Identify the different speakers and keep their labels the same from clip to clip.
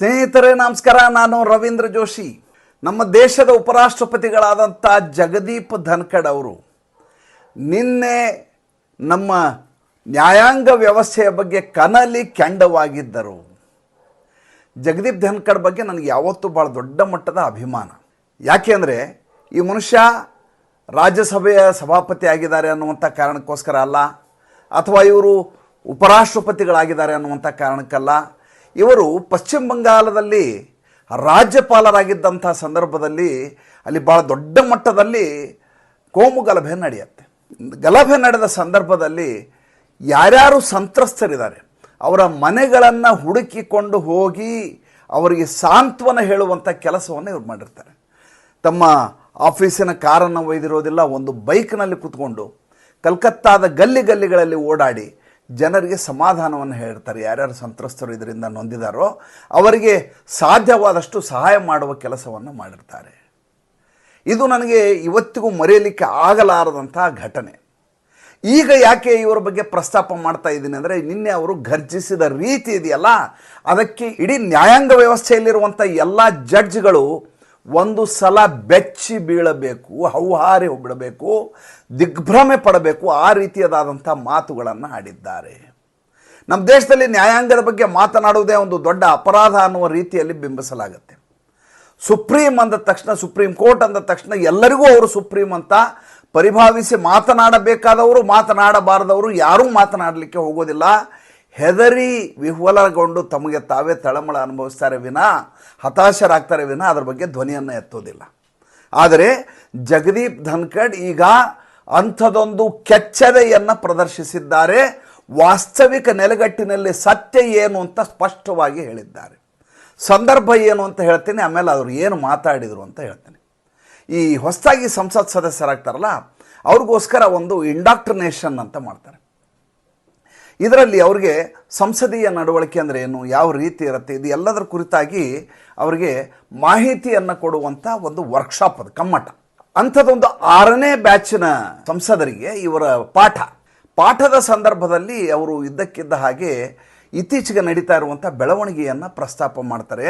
Speaker 1: ಸ್ನೇಹಿತರೆ, ನಮಸ್ಕಾರ. ನಾನು ರವೀಂದ್ರ ಜೋಶಿ. ನಮ್ಮ ದೇಶದ ಉಪರಾಷ್ಟ್ರಪತಿಗಳಾದಂಥ ಜಗದೀಪ್ ಧನ್ಕಡ್ ಅವರು ನಿನ್ನೆ ನಮ್ಮ ನ್ಯಾಯಾಂಗ ವ್ಯವಸ್ಥೆಯ ಬಗ್ಗೆ ಕನಲಿ ಕೆಂಡವಾಗಿದ್ದರು. ಜಗದೀಪ್ ಧನ್ಕಡ್ ಬಗ್ಗೆ ನನಗೆ ಯಾವತ್ತೂ ಭಾಳ ದೊಡ್ಡ ಮಟ್ಟದ ಅಭಿಮಾನ. ಯಾಕೆಂದರೆ ಈ ಮನುಷ್ಯ ರಾಜ್ಯಸಭೆಯ ಸಭಾಪತಿ ಆಗಿದ್ದಾರೆ ಅನ್ನುವಂಥ ಕಾರಣಕ್ಕೋಸ್ಕರ ಅಲ್ಲ, ಅಥವಾ ಇವರು ಉಪರಾಷ್ಟ್ರಪತಿಗಳಾಗಿದ್ದಾರೆ ಅನ್ನುವಂಥ ಕಾರಣಕ್ಕಲ್ಲ ಇವರು ಪಶ್ಚಿಮ ಬಂಗಾಲದಲ್ಲಿ ರಾಜ್ಯಪಾಲರಾಗಿದ್ದಂಥ ಸಂದರ್ಭದಲ್ಲಿ ಅಲ್ಲಿ ಭಾಳ ದೊಡ್ಡ ಮಟ್ಟದಲ್ಲಿ ಕೋಮು ಗಲಭೆ ನಡೆಯುತ್ತೆ. ಗಲಭೆ ನಡೆದ ಸಂದರ್ಭದಲ್ಲಿ ಯಾರ್ಯಾರು ಸಂತ್ರಸ್ತರಿದ್ದಾರೆ, ಅವರ ಮನೆಗಳನ್ನು ಹುಡುಕಿಕೊಂಡು ಹೋಗಿ ಅವರಿಗೆ ಸಾಂತ್ವನ ಹೇಳುವಂಥ ಕೆಲಸವನ್ನು ಇವ್ರು ಮಾಡಿರ್ತಾರೆ. ತಮ್ಮ ಆಫೀಸಿನ ಕಾರನ್ನು ಒಯ್ದಿರೋದಿಲ್ಲ, ಒಂದು ಬೈಕ್ನಲ್ಲಿ ಕೂತ್ಕೊಂಡು ಕಲ್ಕತ್ತಾದ ಗಲ್ಲಿ ಗಲ್ಲಿಗಳಲ್ಲಿ ಓಡಾಡಿ ಜನರಿಗೆ ಸಮಾಧಾನವನ್ನು ಹೇಳ್ತಾರೆ. ಯಾರ್ಯಾರು ಸಂತ್ರಸ್ತರು ಇದರಿಂದ ನೊಂದಿದಾರೋ ಅವರಿಗೆ ಸಾಧ್ಯವಾದಷ್ಟು ಸಹಾಯ ಮಾಡುವ ಕೆಲಸವನ್ನು ಮಾಡಿರ್ತಾರೆ. ಇದು ನನಗೆ ಇವತ್ತಿಗೂ ಮರೆಯಲಿಕ್ಕೆ ಆಗಲಾರದಂಥ ಘಟನೆ. ಈಗ ಯಾಕೆ ಇವರ ಬಗ್ಗೆ ಪ್ರಸ್ತಾಪ ಮಾಡ್ತಾ ಇದ್ದೀನಿ ಅಂದರೆ, ನಿನ್ನೆ ಅವರು ಗರ್ಜಿಸಿದ ರೀತಿ ಇದೆಯಲ್ಲ, ಅದಕ್ಕೆ ಇಡೀ ನ್ಯಾಯಾಂಗ ವ್ಯವಸ್ಥೆಯಲ್ಲಿರುವಂಥ ಎಲ್ಲ ಜಡ್ಜ್ಗಳು ಒಂದು ಸಲ ಬೆಚ್ಚಿ ಬೀಳಬೇಕು, ಹೌಹಾರಿ ಬಿಡಬೇಕು ದಿಗ್ಭ್ರಮೆ ಪಡಬೇಕು, ಆ ರೀತಿಯದಾದಂಥ ಮಾತುಗಳನ್ನು ಆಡಿದ್ದಾರೆ. ನಮ್ಮ ದೇಶದಲ್ಲಿ ನ್ಯಾಯಾಂಗದ ಬಗ್ಗೆ ಮಾತನಾಡುವುದೇ ಒಂದು ದೊಡ್ಡ ಅಪರಾಧ ಅನ್ನುವ ರೀತಿಯಲ್ಲಿ ಬಿಂಬಿಸಲಾಗುತ್ತೆ. ಸುಪ್ರೀಂ ಅಂದ ತಕ್ಷಣ, ಸುಪ್ರೀಂ ಕೋರ್ಟ್ ಅಂದ ತಕ್ಷಣ ಎಲ್ಲರಿಗೂ ಅವರು ಸುಪ್ರೀಂ ಅಂತ ಪರಿಭಾವಿಸಿ ಮಾತನಾಡಬೇಕಾದವರು, ಮಾತನಾಡಬಾರದವರು, ಯಾರೂ ಮಾತನಾಡಲಿಕ್ಕೆ ಹೋಗೋದಿಲ್ಲ. ಹೆದರಿ ವಿಹ್ವಲಗೊಂಡು ತಮಗೆ ತಾವೇ ತಳಮಳ ಅನುಭವಿಸ್ತಾರೆ ವಿನ, ಹತಾಶರಾಗ್ತಾರೆ ವಿನ, ಅದರ ಬಗ್ಗೆ ಧ್ವನಿಯನ್ನು ಎತ್ತೋದಿಲ್ಲ. ಆದರೆ ಜಗದೀಪ್ ಧನ್ಕಡ್ ಈಗ ಅಂಥದೊಂದು ಕೆಚ್ಚದೆಯನ್ನು ಪ್ರದರ್ಶಿಸಿದ್ದಾರೆ. ವಾಸ್ತವಿಕ ನೆಲೆಗಟ್ಟಿನಲ್ಲಿ ಸತ್ಯ ಏನು ಅಂತ ಸ್ಪಷ್ಟವಾಗಿ ಹೇಳಿದ್ದಾರೆ. ಸಂದರ್ಭ ಏನು ಅಂತ ಹೇಳ್ತೀನಿ, ಆಮೇಲೆ ಅವರು ಏನು ಮಾತಾಡಿದರು ಅಂತ ಹೇಳ್ತೀನಿ. ಈ ಹೊಸದಾಗಿ ಸಂಸತ್ ಸದಸ್ಯರಾಗ್ತಾರಲ್ಲ, ಅವ್ರಿಗೋಸ್ಕರ ಒಂದು ಇಂಡಾಕ್ಟ್ರನೇಷನ್ ಅಂತ ಮಾಡ್ತಾರೆ. ಇದರಲ್ಲಿ ಅವ್ರಿಗೆ ಸಂಸದೀಯ ನಡವಳಿಕೆ ಅಂದರೆ ಏನು, ಯಾವ ರೀತಿ ಇರುತ್ತೆ ಇದು ಎಲ್ಲದರ ಕುರಿತಾಗಿ ಅವರಿಗೆ ಮಾಹಿತಿಯನ್ನು ಕೊಡುವಂಥ ಒಂದು ವರ್ಕ್ಶಾಪ್ ಅದು, ಕಮ್ಮಟ. ಅಂಥದ್ದೊಂದು ಆರನೇ ಬ್ಯಾಚಿನ ಸಂಸದರಿಗೆ ಇವರ ಪಾಠ. ಪಾಠದ ಸಂದರ್ಭದಲ್ಲಿ ಅವರು ಇದ್ದಕ್ಕಿದ್ದ ಹಾಗೆ ಇತ್ತೀಚೆಗೆ ನಡೀತಾ ಇರುವಂಥ ಬೆಳವಣಿಗೆಯನ್ನು ಪ್ರಸ್ತಾಪ ಮಾಡ್ತಾರೆ.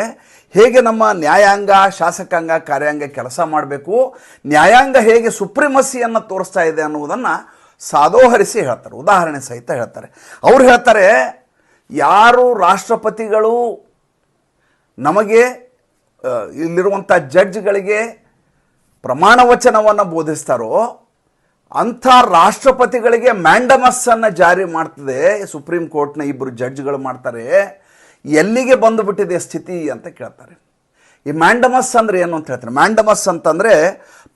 Speaker 1: ಹೇಗೆ ನಮ್ಮ ನ್ಯಾಯಾಂಗ, ಶಾಸಕಾಂಗ, ಕಾರ್ಯಾಂಗ ಕೆಲಸ ಮಾಡಬೇಕು, ನ್ಯಾಯಾಂಗ ಹೇಗೆ ಸುಪ್ರೀಮಸಿಯನ್ನು ತೋರಿಸ್ತಾ ಇದೆ ಅನ್ನುವುದನ್ನು ಸಾದೋಹರಿಸಿ ಹೇಳ್ತಾರೆ, ಉದಾಹರಣೆ ಸಹಿತ ಹೇಳ್ತಾರೆ. ಅವ್ರು ಹೇಳ್ತಾರೆ, ಯಾರು ರಾಷ್ಟ್ರಪತಿಗಳು ನಮಗೆ ಇಲ್ಲಿರುವಂಥ ಜಡ್ಜ್ಗಳಿಗೆ ಪ್ರಮಾಣ ವಚನವನ್ನು ಬೋಧಿಸ್ತಾರೋ, ಅಂಥ ರಾಷ್ಟ್ರಪತಿಗಳಿಗೆ ಮ್ಯಾಂಡಮಸ್ಸನ್ನು ಜಾರಿ ಮಾಡ್ತದೆ, ಸುಪ್ರೀಂ ಕೋರ್ಟ್ನ ಇಬ್ಬರು ಜಡ್ಜ್ಗಳು ಮಾಡ್ತಾರೆ, ಎಲ್ಲಿಗೆ ಬಂದುಬಿಟ್ಟಿದೆ ಸ್ಥಿತಿ ಅಂತ ಕೇಳ್ತಾರೆ. ಈ ಮ್ಯಾಂಡಮಸ್ ಅಂದರೆ ಏನು ಅಂತ ಹೇಳ್ತಾರೆ? ಮ್ಯಾಂಡಮಸ್ ಅಂತಂದರೆ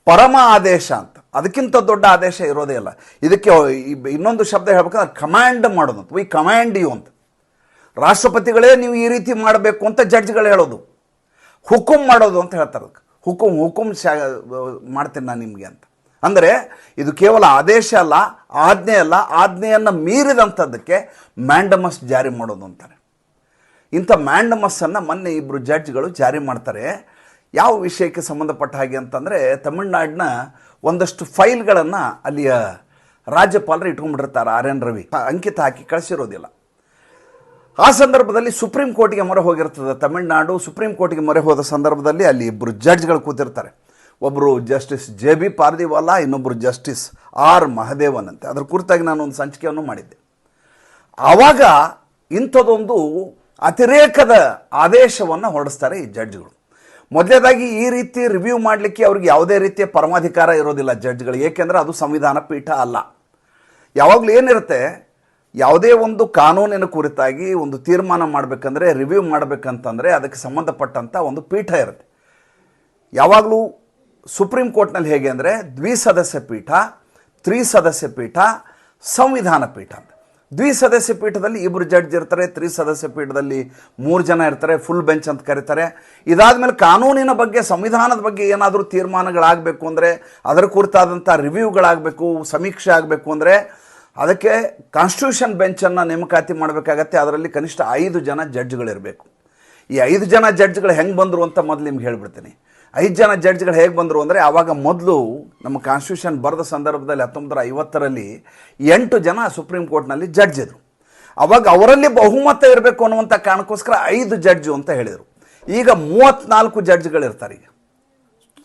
Speaker 1: ಪರಮ ಆದೇಶ ಅಂತ. ಅದಕ್ಕಿಂತ ದೊಡ್ಡ ಆದೇಶ ಇರೋದೇ ಇಲ್ಲ. ಇದಕ್ಕೆ ಇನ್ನೊಂದು ಶಬ್ದ ಹೇಳ್ಬೇಕಂದ್ರೆ ಕಮಾಂಡ್ ಮಾಡೋದು ವಿ ಕಮಾಂಡ್ ಯು ಅಂತ. ರಾಷ್ಟ್ರಪತಿಗಳೇ ನೀವು ಈ ರೀತಿ ಮಾಡಬೇಕು ಅಂತ ಜಡ್ಜ್ಗಳು ಹೇಳೋದು. ಹುಕುಂ ಮಾಡೋದು ಅಂತ ಹೇಳ್ತಾರೆ ಅದಕ್ಕೆ. ಹುಕುಂ ಹುಕುಂ ಶಾ ಮಾಡ್ತೀನಿ ನಾನು ನಿಮಗೆ ಅಂತ. ಅಂದರೆ ಇದು ಕೇವಲ ಆದೇಶ ಅಲ್ಲ, ಆಜ್ಞೆ ಅಲ್ಲ, ಆಜ್ಞೆಯನ್ನು ಮೀರಿದಂಥದ್ದಕ್ಕೆ ಮ್ಯಾಂಡಮಸ್ ಜಾರಿ ಮಾಡೋದು ಅಂತಾರೆ. ಇಂಥ ಮ್ಯಾಂಡಮಸ್ಸನ್ನು ಮೊನ್ನೆ ಇಬ್ಬರು ಜಡ್ಜ್ಗಳು ಜಾರಿ ಮಾಡ್ತಾರೆ. ಯಾವ ವಿಷಯಕ್ಕೆ ಸಂಬಂಧಪಟ್ಟ ಹಾಗೆ ಅಂತಂದರೆ ತಮಿಳ್ನಾಡಿನ ಒಂದಷ್ಟು ಫೈಲ್ಗಳನ್ನು ಅಲ್ಲಿಯ ರಾಜ್ಯಪಾಲರು ಇಟ್ಕೊಂಡ್ಬಿಟ್ಟಿರ್ತಾರೆ ಆರ್ ಎನ್ ರವಿ. ಅಂಕಿತ ಹಾಕಿ ಕಳಿಸಿರೋದಿಲ್ಲ. ಆ ಸಂದರ್ಭದಲ್ಲಿ ಸುಪ್ರೀಂ ಕೋರ್ಟಿಗೆ ಮೊರೆ ಹೋಗಿರ್ತದೆ ತಮಿಳುನಾಡು. ಸುಪ್ರೀಂ ಕೋರ್ಟಿಗೆ ಮೊರೆ ಹೋದ ಸಂದರ್ಭದಲ್ಲಿ ಅಲ್ಲಿ ಇಬ್ಬರು ಜಡ್ಜ್ಗಳು ಕೂತಿರ್ತಾರೆ. ಒಬ್ಬರು ಜಸ್ಟಿಸ್ ಜೆ ಬಿ ಪಾರ್ದಿವಾಲಾ ಇನ್ನೊಬ್ಬರು ಜಸ್ಟಿಸ್ ಆರ್ ಮಹದೇವನ್ ಅಂತೆ. ಅದ್ರ ಕುರಿತಾಗಿ ನಾನು ಒಂದು ಸಂಚಿಕೆಯನ್ನು ಮಾಡಿದ್ದೆ. ಆವಾಗ ಇಂಥದ್ದೊಂದು ಅತಿರೇಕದ ಆದೇಶವನ್ನು ಹೊರಡಿಸ್ತಾರೆ ಈ ಜಡ್ಜ್ಗಳು. ಮೊದಲೇದಾಗಿ ಈ ರೀತಿ ರಿವ್ಯೂ ಮಾಡಲಿಕ್ಕೆ ಅವ್ರಿಗೆ ಯಾವುದೇ ರೀತಿಯ ಪರಮಾಧಿಕಾರ ಇರೋದಿಲ್ಲ ಜಡ್ಜ್ಗಳು ಏಕೆಂದರೆ ಅದು ಸಂವಿಧಾನ ಪೀಠ ಅಲ್ಲ. ಯಾವಾಗಲೂ ಏನಿರುತ್ತೆ? ಯಾವುದೇ ಒಂದು ಕಾನೂನಿನ ಕುರಿತಾಗಿ ಒಂದು ತೀರ್ಮಾನ ಮಾಡಬೇಕಂದ್ರೆ ರಿವ್ಯೂ ಮಾಡಬೇಕಂತಂದರೆ ಅದಕ್ಕೆ ಸಂಬಂಧಪಟ್ಟಂಥ ಒಂದು ಪೀಠ ಇರುತ್ತೆ. ಯಾವಾಗಲೂ ಸುಪ್ರೀಂ ಕೋರ್ಟ್ನಲ್ಲಿ ಹೇಗೆ ಅಂದರೆ ದ್ವಿಸದಸ್ಯ ಪೀಠ, ತ್ರಿಸದಸ್ಯ ಪೀಠ, ಸಂವಿಧಾನ ಪೀಠ ಅಂತ. ದ್ವಿಸದಸ್ಯ ಪೀಠದಲ್ಲಿ ಇಬ್ಬರು ಜಡ್ಜ್ ಇರ್ತಾರೆ, ತ್ರಿಸದಸ್ಯ ಪೀಠದಲ್ಲಿ ಮೂರು ಜನ ಇರ್ತಾರೆ ಫುಲ್ ಬೆಂಚ್ ಅಂತ ಕರೀತಾರೆ. ಇದಾದಮೇಲೆ ಕಾನೂನಿನ ಬಗ್ಗೆ, ಸಂವಿಧಾನದ ಬಗ್ಗೆ ಏನಾದರೂ ತೀರ್ಮಾನಗಳಾಗಬೇಕು ಅಂದರೆ, ಅದರ ಕುರಿತಾದಂಥ ರಿವ್ಯೂಗಳಾಗಬೇಕು ಸಮೀಕ್ಷೆ ಆಗಬೇಕು ಅಂದರೆ, ಅದಕ್ಕೆ ಕಾನ್ಸ್ಟಿಟ್ಯೂಷನ್ ಬೆಂಚನ್ನು ನೇಮಕಾತಿ ಮಾಡಬೇಕಾಗತ್ತೆ. ಅದರಲ್ಲಿ ಕನಿಷ್ಠ ಐದು ಜನ ಜಡ್ಜ್ಗಳಿರಬೇಕು. ಈ ಐದು ಜನ ಜಡ್ಜ್ಗಳು ಹೆಂಗೆ ಬಂದರು ಅಂತ ಮೊದಲು ನಿಮ್ಗೆ ಹೇಳ್ಬಿಡ್ತೀನಿ. ಐದು ಜನ ಜಡ್ಜ್ಗಳು ಹೇಗೆ ಬಂದರು ಅಂದರೆ ಆವಾಗ ಮೊದಲು ನಮ್ಮ ಕಾನ್ಸ್ಟಿಟ್ಯೂಷನ್ ಬರೆದ ಸಂದರ್ಭದಲ್ಲಿ ಹತ್ತೊಂಬತ್ತರ ಐವತ್ತರಲ್ಲಿ ಎಂಟು ಜನ ಸುಪ್ರೀಂ ಕೋರ್ಟ್ನಲ್ಲಿ ಜಡ್ಜ್ ಇದ್ರು. ಅವಾಗ ಅವರಲ್ಲಿ ಬಹುಮತ ಇರಬೇಕು ಅನ್ನುವಂಥ ಕಾರಣಕ್ಕೋಸ್ಕರ ಐದು ಜಡ್ಜು ಅಂತ ಹೇಳಿದರು. ಈಗ ಮೂವತ್ತ್ನಾಲ್ಕು ಜಡ್ಜ್ಗಳಿರ್ತಾರೆ ಈಗ.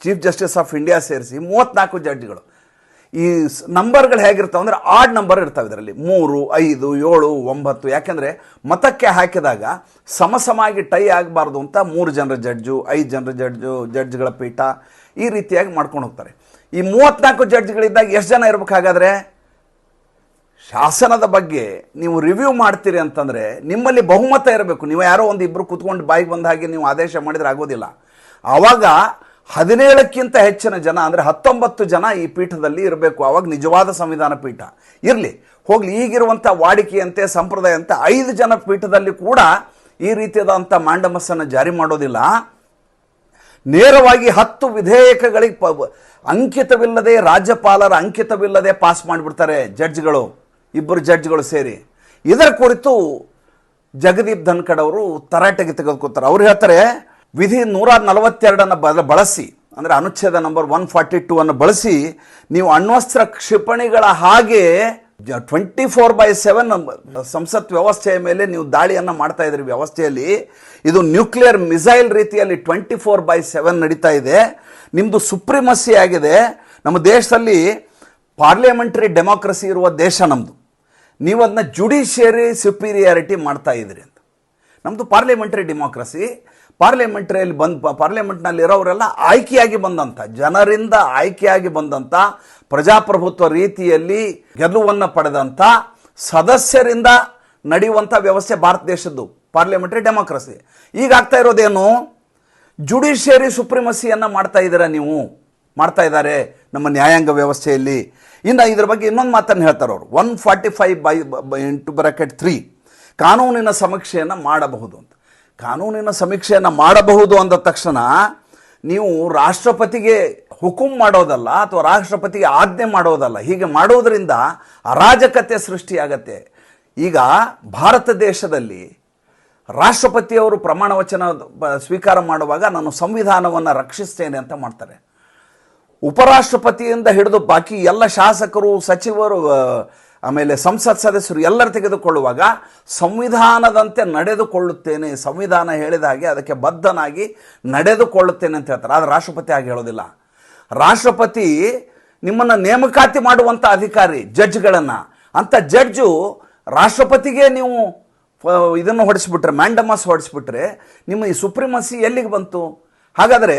Speaker 1: ಚೀಫ್ ಜಸ್ಟಿಸ್ ಆಫ್ ಇಂಡಿಯಾ ಸೇರಿಸಿ ಮೂವತ್ತ್ನಾಲ್ಕು ಜಡ್ಜ್ಗಳು ಈ ನಂಬರ್ಗಳು ಹೇಗಿರ್ತಾವೆ ಅಂದರೆ ಆಡ್ ನಂಬರ್ ಇರ್ತಾವೆ ಇದರಲ್ಲಿ. ಮೂರು, ಐದು, ಏಳು, ಒಂಬತ್ತು. ಯಾಕೆಂದರೆ ಮತಕ್ಕೆ ಹಾಕಿದಾಗ ಸಮಸಮಾಗಿ ಟೈ ಆಗಬಾರ್ದು ಅಂತ ಮೂರು ಜನರ ಜಡ್ಜು, ಐದು ಜನರ ಜಡ್ಜು, ಜಡ್ಜ್ಗಳ ಪೀಠ ಈ ರೀತಿಯಾಗಿ ಮಾಡ್ಕೊಂಡು ಹೋಗ್ತಾರೆ. ಈ ಮೂವತ್ನಾಲ್ಕು ಜಡ್ಜ್ಗಳಿದ್ದಾಗ ಎಷ್ಟು ಜನ ಇರಬೇಕಾಗಾದರೆ? ಶಾಸನದ ಬಗ್ಗೆ ನೀವು ರಿವ್ಯೂ ಮಾಡ್ತೀರಿ ಅಂತಂದರೆ ನಿಮ್ಮಲ್ಲಿ ಬಹುಮತ ಇರಬೇಕು. ನೀವು ಯಾರೋ ಒಂದು ಇಬ್ಬರು ಕೂತ್ಕೊಂಡು ಬಾಯಿಗೆ ಬಂದ ಹಾಗೆ ನೀವು ಆದೇಶ ಮಾಡಿದರೆ ಆಗೋದಿಲ್ಲ. ಆವಾಗ ಹದಿನೇಳಕ್ಕಿಂತ ಹೆಚ್ಚಿನ ಜನ, ಅಂದರೆ ಹತ್ತೊಂಬತ್ತು ಜನ ಈ ಪೀಠದಲ್ಲಿ ಇರಬೇಕು. ಆವಾಗ ನಿಜವಾದ ಸಂವಿಧಾನ ಪೀಠ. ಇರಲಿ, ಹೋಗಲಿ ಈಗಿರುವಂಥ ವಾಡಿಕೆಯಂತೆ, ಸಂಪ್ರದಾಯಂತೆ ಐದು ಜನ ಪೀಠದಲ್ಲಿ ಕೂಡ ಈ ರೀತಿಯಾದಂಥ ಮಾಂಡಮಸ್ಸನ್ನು ಜಾರಿ ಮಾಡೋದಿಲ್ಲ. ನೇರವಾಗಿ ಹತ್ತು ವಿಧೇಯಕಗಳಿಗೆ ಪ- ಅಂಕಿತವಿಲ್ಲದೆ ರಾಜ್ಯಪಾಲರ ಅಂಕಿತವಿಲ್ಲದೆ ಪಾಸ್ ಮಾಡಿಬಿಡ್ತಾರೆ ಜಡ್ಜ್ಗಳು, ಇಬ್ಬರು ಜಡ್ಜ್ಗಳು ಸೇರಿ. ಇದರ ಕುರಿತು ಜಗದೀಪ್ ಧನ್ಕಡ್ ಅವರು ತರಾಟೆಗೆ ತೆಗೆದುಕೊತಾರೆ ಅವ್ರು ಹೇಳ್ತಾರೆ ವಿಧಿ ನೂರ ನಲವತ್ತೆರಡನ್ನು ಬಲ ಬಳಸಿ, ಅಂದರೆ ಅನುಚ್ಛೇದ ನಂಬರ್ ಒನ್ ಫಾರ್ಟಿ ಟೂ ಅನ್ನು ಬಳಸಿ, ನೀವು ಅಣ್ವಸ್ತ್ರ ಕ್ಷಿಪಣಿಗಳ ಹಾಗೆ ಟ್ವೆಂಟಿ ಫೋರ್ ಬೈ ಸೆವೆನ್ ಸಂಸತ್ ವ್ಯವಸ್ಥೆಯ ಮೇಲೆ ನೀವು ದಾಳಿಯನ್ನು ಮಾಡ್ತಾ ಇದ್ರಿ ವ್ಯವಸ್ಥೆಯಲ್ಲಿ. ಇದು ನ್ಯೂಕ್ಲಿಯರ್ ಮಿಸೈಲ್ ರೀತಿಯಲ್ಲಿ ಟ್ವೆಂಟಿ ಫೋರ್ ಬೈ ಸೆವೆನ್ ನಡೀತಾ ಇದೆ. ನಿಮ್ಮದು ಸುಪ್ರಿಮಸಿ ಆಗಿದೆ. ನಮ್ಮ ದೇಶದಲ್ಲಿ ಪಾರ್ಲಿಮೆಂಟರಿ ಡೆಮಾಕ್ರಸಿ ಇರುವ ದೇಶ ನಮ್ಮದು ನೀವು ಅದನ್ನ ಜುಡಿಷಿಯರಿ ಸುಪೀರಿಯಾರಿಟಿ ಮಾಡ್ತಾ ಇದ್ರಿ ಅಂತ. ನಮ್ಮದು ಪಾರ್ಲಿಮೆಂಟರಿ ಡೆಮಾಕ್ರಸಿ ಪಾರ್ಲಿಮೆಂಟರಿಯಲ್ಲಿ ಬಂದು ಪಾರ್ಲಿಮೆಂಟ್ನಲ್ಲಿ ಇರೋರೆಲ್ಲ ಆಯ್ಕೆಯಾಗಿ ಬಂದಂಥ ಜನರಿಂದ ಆಯ್ಕೆಯಾಗಿ ಬಂದಂಥ ಪ್ರಜಾಪ್ರಭುತ್ವ ರೀತಿಯಲ್ಲಿ ಗೆಲುವನ್ನು ಪಡೆದಂಥ ಸದಸ್ಯರಿಂದ ನಡೆಯುವಂಥ ವ್ಯವಸ್ಥೆ ಭಾರತ ದೇಶದ್ದು, ಪಾರ್ಲಿಮೆಂಟ್ರಿ ಡೆಮಾಕ್ರಸಿ. ಈಗ ಆಗ್ತಾ ಇರೋದೇನು? ಜುಡಿಷಿಯರಿ ಸುಪ್ರೀಮಸಿಯನ್ನು ಮಾಡ್ತಾ ಇದ್ದೀರಾ ನೀವು? ಮಾಡ್ತಾ ಇದ್ದಾರೆ ನಮ್ಮ ನ್ಯಾಯಾಂಗ ವ್ಯವಸ್ಥೆಯಲ್ಲಿ. ಇನ್ನು ಇದ್ರ ಬಗ್ಗೆ ಇನ್ನೊಂದು ಮಾತನ್ನು ಹೇಳ್ತಾರೆ ಅವರು. One forty five by into bracket three ಕಾನೂನಿನ ಸಮೀಕ್ಷೆಯನ್ನು ಮಾಡಬಹುದು ಅಂತ. ಕಾನೂನಿನ ಸಮೀಕ್ಷೆಯನ್ನು ಮಾಡಬಹುದು ಅಂದ ತಕ್ಷಣ ನೀವು ರಾಷ್ಟ್ರಪತಿಗೆ ಹುಕುಂ ಮಾಡೋದಲ್ಲ ಅಥವಾ ರಾಷ್ಟ್ರಪತಿಗೆ ಆಜ್ಞೆ ಮಾಡೋದಲ್ಲ, ಹೀಗೆ ಮಾಡೋದರಿಂದ ಅರಾಜಕತೆ ಸೃಷ್ಟಿಯಾಗತ್ತೆ. ಈಗ ಭಾರತ ದೇಶದಲ್ಲಿ ರಾಷ್ಟ್ರಪತಿಯವರು ಪ್ರಮಾಣ ವಚನ ಸ್ವೀಕಾರ ಮಾಡುವಾಗ ನಾನು ಸಂವಿಧಾನವನ್ನು ರಕ್ಷಿಸ್ತೇನೆ ಅಂತ ಮಾಡ್ತಾರೆ. ಉಪರಾಷ್ಟ್ರಪತಿಯಿಂದ ಹಿಡಿದು ಬಾಕಿ ಎಲ್ಲ ಶಾಸಕರು, ಸಚಿವರು ಆಮೇಲೆ ಸಂಸತ್ ಸದಸ್ಯರು ಎಲ್ಲರೂ ತೆಗೆದುಕೊಳ್ಳುವಾಗ ಸಂವಿಧಾನದಂತೆ ನಡೆದುಕೊಳ್ಳುತ್ತೇನೆ, ಸಂವಿಧಾನ ಹೇಳಿದ ಹಾಗೆ ಅದಕ್ಕೆ ಬದ್ಧನಾಗಿ ನಡೆದುಕೊಳ್ಳುತ್ತೇನೆ ಅಂತ ಹೇಳ್ತಾರೆ. ಆದರೆ ರಾಷ್ಟ್ರಪತಿ ಆಗಿ ಹೇಳೋದಿಲ್ಲ. ರಾಷ್ಟ್ರಪತಿ ನಿಮ್ಮನ್ನು ನೇಮಕಾತಿ ಮಾಡುವಂಥ ಅಧಿಕಾರಿ, ಜಡ್ಜ್ಗಳನ್ನು. ಅಂಥ ಜಡ್ಜು ರಾಷ್ಟ್ರಪತಿಗೆ ನೀವು ಇದನ್ನು ಹೊಡೆಸ್ಬಿಟ್ರೆ ಮ್ಯಾಂಡಮಸ್ ಹೊಡೆಸ್ಬಿಟ್ರೆ, ನಿಮ್ಮ ಈ ಸುಪ್ರೀಮಸಿ ಎಲ್ಲಿಗೆ ಬಂತು? ಹಾಗಾದರೆ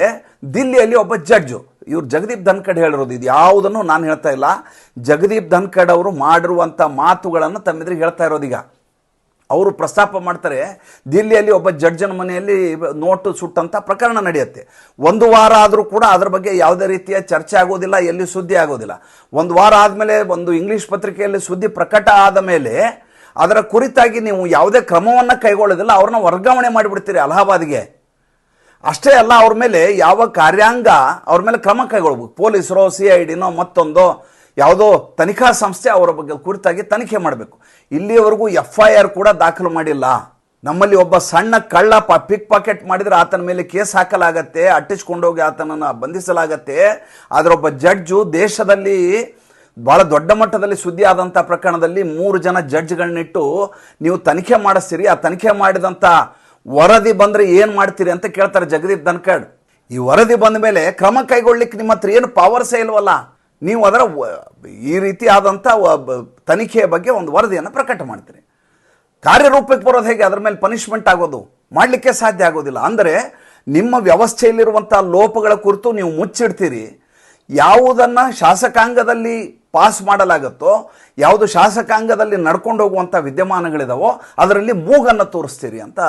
Speaker 1: ದಿಲ್ಲಿಯಲ್ಲಿ ಒಬ್ಬ ಜಡ್ಜು. ಇವ್ರು ಜಗದೀಪ್ ಧನ್ಕಡ್ ಹೇಳಿರೋದು ಇದು ಯಾವುದನ್ನು ನಾನು ಹೇಳ್ತಾ ಇಲ್ಲ. ಜಗದೀಪ್ ಧನ್ಕಡ್ ಅವರು ಮಾಡಿರುವಂಥ ಮಾತುಗಳನ್ನು ತಮ್ಮೆದುರಿಗೆ ಹೇಳ್ತಾ ಇರೋದೀಗ. ಅವರು ಪ್ರಸ್ತಾಪ ಮಾಡ್ತಾರೆ, ದಿಲ್ಲಿಯಲ್ಲಿ ಒಬ್ಬ ಜಡ್ಜನ ಮನೆಯಲ್ಲಿ ನೋಟು ಸುಟ್ಟಂಥ ಪ್ರಕರಣ ನಡೆಯುತ್ತೆ. ಒಂದು ವಾರ ಆದರೂ ಕೂಡ ಅದರ ಬಗ್ಗೆ ಯಾವುದೇ ರೀತಿಯ ಚರ್ಚೆ ಆಗೋದಿಲ್ಲ, ಎಲ್ಲಿ ಸುದ್ದಿ ಆಗೋದಿಲ್ಲ. ಒಂದು ವಾರ ಆದಮೇಲೆ ಒಂದು ಇಂಗ್ಲೀಷ್ ಪತ್ರಿಕೆಯಲ್ಲಿ ಸುದ್ದಿ ಪ್ರಕಟ ಆದ ಮೇಲೆ ಅದರ ಕುರಿತಾಗಿ ನೀವು ಯಾವುದೇ ಕ್ರಮವನ್ನು ಕೈಗೊಳ್ಳೋದಿಲ್ಲ, ಅವ್ರನ್ನ ವರ್ಗಾವಣೆ ಮಾಡಿಬಿಡ್ತೀರಿ ಅಲಹಾಬಾದ್ಗೆ. ಅಷ್ಟೇ ಅಲ್ಲ, ಅವ್ರ ಮೇಲೆ ಯಾವ ಕಾರ್ಯಾಂಗ, ಅವ್ರ ಮೇಲೆ ಕ್ರಮ ಕೈಗೊಳ್ಬೇಕು. ಪೊಲೀಸರೋ, ಸಿ ಐ ಡಿನೋ, ಮತ್ತೊಂದೋ, ಯಾವುದೋ ತನಿಖಾ ಸಂಸ್ಥೆ ಅವರ ಬಗ್ಗೆ ಕುರಿತಾಗಿ ತನಿಖೆ ಮಾಡಬೇಕು. ಇಲ್ಲಿಯವರೆಗೂ ಎಫ್ ಐ ಆರ್ ಕೂಡ ದಾಖಲು ಮಾಡಿಲ್ಲ. ನಮ್ಮಲ್ಲಿ ಒಬ್ಬ ಸಣ್ಣ ಕಳ್ಳ ಪ, ಪಿಕ್ ಪಾಕೆಟ್ ಮಾಡಿದರೆ ಆತನ ಮೇಲೆ ಕೇಸ್ ಹಾಕಲಾಗತ್ತೆ ಅಟ್ಟಿಸ್ಕೊಂಡೋಗಿ ಆತನನ್ನು ಬಂಧಿಸಲಾಗತ್ತೆ. ಒಬ್ಬ ಜಡ್ಜು ದೇಶದಲ್ಲಿ ಭಾಳ ದೊಡ್ಡ ಮಟ್ಟದಲ್ಲಿ ಸುದ್ದಿ ಆದಂಥ ಪ್ರಕರಣದಲ್ಲಿ ಮೂರು ಜನ ಜಡ್ಜ್ಗಳನ್ನಿಟ್ಟು ನೀವು ತನಿಖೆ ಮಾಡಿಸ್ತೀರಿ. ಆ ತನಿಖೆ ಮಾಡಿದಂಥ ವರದಿ ಬಂದರೆ ಏನು ಮಾಡ್ತೀರಿ ಅಂತ ಕೇಳ್ತಾರೆ ಜಗದೀಪ್ ಧನ್ಕಡ್. ಈ ವರದಿ ಬಂದ ಮೇಲೆ ಕ್ರಮ ಕೈಗೊಳ್ಳಿಕ್ಕೆ ನಿಮ್ಮ ಹತ್ರ ಏನು ಪವರ್ಸೇ ಇಲ್ವಲ್ಲ? ನೀವು ಅದರ ಈ ರೀತಿ ಆದಂಥ ತನಿಖೆಯ ಬಗ್ಗೆ ಒಂದು ವರದಿಯನ್ನು ಪ್ರಕಟ ಮಾಡ್ತೀರಿ. ಕಾರ್ಯರೂಪಕ್ಕೆ ಬರೋದು ಹೇಗೆ? ಅದರ ಮೇಲೆ ಪನಿಷ್ಮೆಂಟ್ ಆಗೋದು. ಮಾಡಲಿಕ್ಕೆ ಸಾಧ್ಯ ಆಗೋದಿಲ್ಲ. ಅಂದರೆ ನಿಮ್ಮ ವ್ಯವಸ್ಥೆಯಲ್ಲಿರುವಂಥ ಲೋಪಗಳ ಕುರಿತು ನೀವು ಮುಚ್ಚಿಡ್ತೀರಿ. ಯಾವುದನ್ನು ಶಾಸಕಾಂಗದಲ್ಲಿ ಪಾಸ್ ಮಾಡಲಾಗುತ್ತೋ, ಯಾವುದು ಶಾಸಕಾಂಗದಲ್ಲಿ ನಡ್ಕೊಂಡು ಹೋಗುವಂಥ ವಿದ್ಯಮಾನಗಳಿದಾವೋ, ಅದರಲ್ಲಿ ಮೂಗನ್ನು ತೋರಿಸ್ತೀರಿ ಅಂತ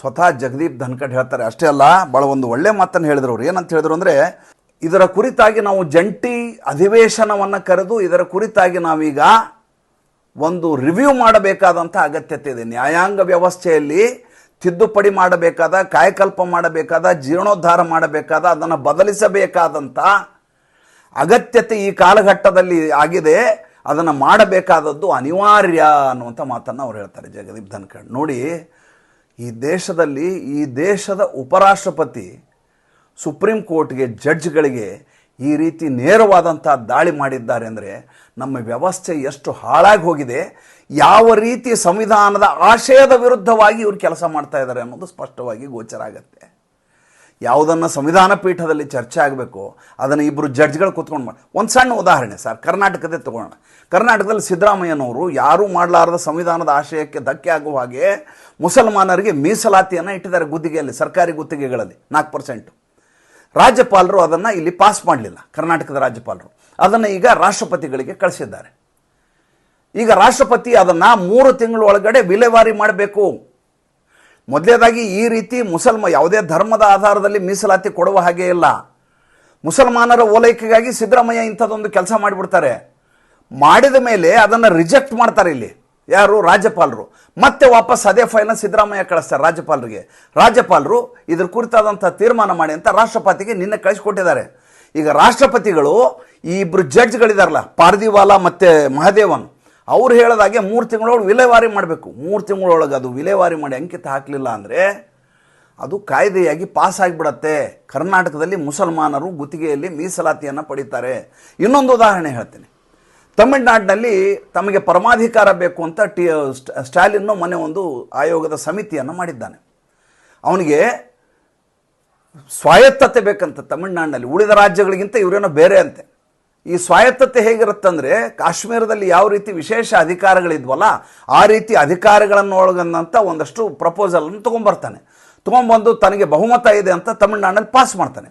Speaker 1: ಸ್ವತಃ ಜಗದೀಪ್ ಧನ್ಕಡ್ ಹೇಳ್ತಾರೆ. ಅಷ್ಟೇ ಅಲ್ಲ ಭಾಳ ಒಂದು ಒಳ್ಳೆ ಮಾತನ್ನು ಹೇಳಿದ್ರು ಅವ್ರು. ಏನಂತ ಹೇಳಿದ್ರು ಅಂದರೆ, ಇದರ ಕುರಿತಾಗಿ ನಾವು ಜಂಟಿ ಅಧಿವೇಶನವನ್ನು ಕರೆದು, ಇದರ ಕುರಿತಾಗಿ ನಾವೀಗ ಒಂದು ರಿವ್ಯೂ ಮಾಡಬೇಕಾದಂಥ ಅಗತ್ಯತೆ ಇದೆ. ನ್ಯಾಯಾಂಗ ವ್ಯವಸ್ಥೆಯಲ್ಲಿ ತಿದ್ದುಪಡಿ ಮಾಡಬೇಕಾದ, ಕಾಯಕಲ್ಪ ಮಾಡಬೇಕಾದ, ಜೀರ್ಣೋದ್ಧಾರ ಮಾಡಬೇಕಾದ, ಅದನ್ನು ಬದಲಿಸಬೇಕಾದಂಥ ಅಗತ್ಯತೆ ಈ ಕಾಲಘಟ್ಟದಲ್ಲಿ ಆಗಿದೆ. ಅದನ್ನು ಮಾಡಬೇಕಾದದ್ದು ಅನಿವಾರ್ಯ ಅನ್ನುವಂಥ ಮಾತನ್ನು ಅವ್ರು ಹೇಳ್ತಾರೆ ಜಗದೀಪ್ ಧನ್ಕಡ್. ನೋಡಿ ಈ ದೇಶದಲ್ಲಿ, ಈ ದೇಶದ ಉಪರಾಷ್ಟ್ರಪತಿ ಸುಪ್ರೀಂ ಕೋರ್ಟ್ಗೆ ಜಡ್ಜ್ಗಳಿಗೆ ಈ ರೀತಿ ನೇರವಾದಂಥ ದಾಳಿ ಮಾಡಿದ್ದಾರೆ ಅಂದರೆ ನಮ್ಮ ವ್ಯವಸ್ಥೆ ಎಷ್ಟು ಹಾಳಾಗಿ ಹೋಗಿದೆ, ಯಾವ ರೀತಿ ಸಂವಿಧಾನದ ಆಶಯದ ವಿರುದ್ಧವಾಗಿ ಇವರು ಕೆಲಸ ಮಾಡ್ತಾ ಇದ್ದಾರೆ ಅನ್ನೋದು ಸ್ಪಷ್ಟವಾಗಿ ಗೋಚರ ಆಗುತ್ತೆ. ಯಾವುದನ್ನು ಸಂವಿಧಾನ ಪೀಠದಲ್ಲಿ ಚರ್ಚೆ ಆಗಬೇಕು, ಅದನ್ನು ಇಬ್ಬರು ಜಡ್ಜ್ಗಳು ಕೂತ್ಕೊಂಡು ಮಾಡಿ ಒಂದು ಸಣ್ಣ ಉದಾಹರಣೆ ಸರ್, ಕರ್ನಾಟಕದೇ ತಗೊಳ್ಳೋಣ. ಕರ್ನಾಟಕದಲ್ಲಿ ಸಿದ್ದರಾಮಯ್ಯನವರು ಯಾರೂ ಮಾಡಲಾರದ ಸಂವಿಧಾನದ ಆಶಯಕ್ಕೆ ಧಕ್ಕೆ ಆಗುವ ಹಾಗೆ ಮುಸಲ್ಮಾನರಿಗೆ ಮೀಸಲಾತಿಯನ್ನು ಇಟ್ಟಿದ್ದಾರೆ ಗುತ್ತಿಗೆಯಲ್ಲಿ, ಸರ್ಕಾರಿ ಗುತ್ತಿಗೆಗಳಲ್ಲಿ, ನಾಲ್ಕು ಪರ್ಸೆಂಟು. ರಾಜ್ಯಪಾಲರು ಅದನ್ನು ಇಲ್ಲಿ ಪಾಸ್ ಮಾಡಲಿಲ್ಲ, ಕರ್ನಾಟಕದ ರಾಜ್ಯಪಾಲರು. ಅದನ್ನು ಈಗ ರಾಷ್ಟ್ರಪತಿಗಳಿಗೆ ಕಳಿಸಿದ್ದಾರೆ. ಈಗ ರಾಷ್ಟ್ರಪತಿ ಅದನ್ನು ಮೂರು ತಿಂಗಳೊಳಗಡೆ ವಿಲೇವಾರಿ ಮಾಡಬೇಕು. ಮೊದಲನೇದಾಗಿ ಈ ರೀತಿ ಮುಸಲ್ಮ ಯಾವುದೇ ಧರ್ಮದ ಆಧಾರದಲ್ಲಿ ಮೀಸಲಾತಿ ಕೊಡುವ ಹಾಗೆ ಇಲ್ಲ. ಮುಸಲ್ಮಾನರ ಓಲೈಕೆಗಾಗಿ ಸಿದ್ದರಾಮಯ್ಯ ಇಂಥದ್ದೊಂದು ಕೆಲಸ ಮಾಡಿಬಿಡ್ತಾರೆ. ಮಾಡಿದ ಮೇಲೆ ಅದನ್ನು ರಿಜೆಕ್ಟ್ ಮಾಡ್ತಾರೆ ಇಲ್ಲಿ. ಯಾರು? ರಾಜ್ಯಪಾಲರು. ಮತ್ತೆ ವಾಪಸ್ ಅದೇ ಫೈಲ್ನ ಸಿದ್ದರಾಮಯ್ಯ ಕಳಿಸ್ತಾರೆ ರಾಜ್ಯಪಾಲರಿಗೆ. ರಾಜ್ಯಪಾಲರು, ಇದ್ರ ಕುರಿತಾದಂಥ ತೀರ್ಮಾನ ಮಾಡಿ ಅಂತ ರಾಷ್ಟ್ರಪತಿಗೆ ನಿನ್ನೆ ಕಳಿಸ್ಕೊಟ್ಟಿದ್ದಾರೆ. ಈಗ ರಾಷ್ಟ್ರಪತಿಗಳು ಈ ಇಬ್ಬರು ಜಡ್ಜ್ಗಳಿದಾರಲ್ಲ ಪಾರ್ದಿವಾಲಾ ಮತ್ತು ಮಹದೇವನ್ ಅವ್ರು ಹೇಳೋದಾಗೆ ಮೂರು ತಿಂಗಳೊಳಗೆ ವಿಲೇವಾರಿ ಮಾಡಬೇಕು. ಮೂರು ತಿಂಗಳೊಳಗೆ ಅದು ವಿಲೇವಾರಿ ಮಾಡಿ ಅಂಕಿತ ಹಾಕಲಿಲ್ಲ ಅಂದರೆ ಅದು ಕಾಯ್ದೆಯಾಗಿ ಪಾಸ್ ಆಗಿಬಿಡತ್ತೆ. ಕರ್ನಾಟಕದಲ್ಲಿ ಮುಸಲ್ಮಾನರು ಗುತ್ತಿಗೆಯಲ್ಲಿ ಮೀಸಲಾತಿಯನ್ನು ಪಡೀತಾರೆ. ಇನ್ನೊಂದು ಉದಾಹರಣೆ ಹೇಳ್ತೀನಿ. ತಮಿಳುನಾಡಿನಲ್ಲಿ ತಮಗೆ ಪರಮಾಧಿಕಾರ ಬೇಕು ಅಂತ ಟಿ ಸ್ಟಾಲಿನ್ನು ಮೊನ್ನೆ ಒಂದು ಆಯೋಗದ ಸಮಿತಿಯನ್ನು ಮಾಡಿದ್ದಾನೆ. ಅವನಿಗೆ ಸ್ವಾಯತ್ತತೆ ಬೇಕಂತ ತಮಿಳುನಾಡಿನಲ್ಲಿ. ಉಳಿದ ರಾಜ್ಯಗಳಿಗಿಂತ ಇವರೇನೋ ಬೇರೆ ಅಂತೆ. ಈ ಸ್ವಾಯತ್ತತೆ ಹೇಗಿರುತ್ತಂದ್ರೆ ಕಾಶ್ಮೀರದಲ್ಲಿ ಯಾವ ರೀತಿ ವಿಶೇಷ ಅಧಿಕಾರಗಳಿದ್ವಲ್ಲ, ಆ ರೀತಿ ಅಧಿಕಾರಗಳನ್ನು ಒಳಗಂದಂಥ ಒಂದಷ್ಟು ಪ್ರಪೋಸಲನ್ನು ತೊಗೊಂಬರ್ತಾನೆ. ತೊಗೊಂಬಂದು ತನಗೆ ಬಹುಮತ ಇದೆ ಅಂತ ತಮಿಳ್ನಾಡಲ್ಲಿ ಪಾಸ್ ಮಾಡ್ತಾನೆ.